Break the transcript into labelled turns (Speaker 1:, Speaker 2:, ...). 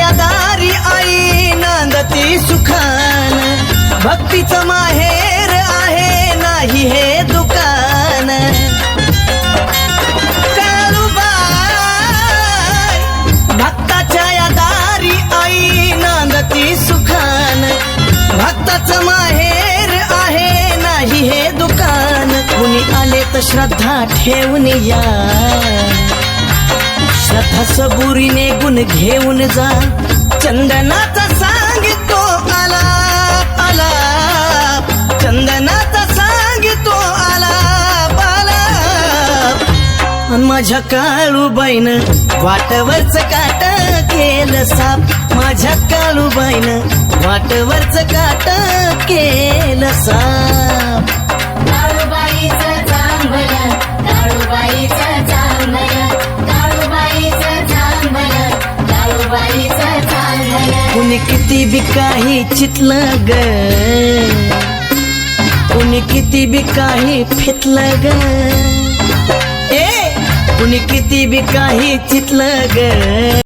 Speaker 1: मायादारी आई नांदती सुखान. भक्तीचं माहेर आहे नाही हे दुकान. भक्ताच्या यादारी आई नांदती सुखान. भक्ताचं माहेर आहे नाही हे दुकान. कुणी आले तर श्रद्धा ठेवून या. श्रद्धा सबुरीने गुण घेऊन जा. चंदनाचा सांगितो आला आला. चंदनाचा सांगितो आला बाला अन माझ्या काळूबाईन वाटवरच काट केलं साप. माझ्या काळूबाईन वाटवरच काट केलं साप. कुणी किती बी काही चितलं ग. कुणी किती बी काही फितलं ग. ए कुणी किती बी काही चितलं ग.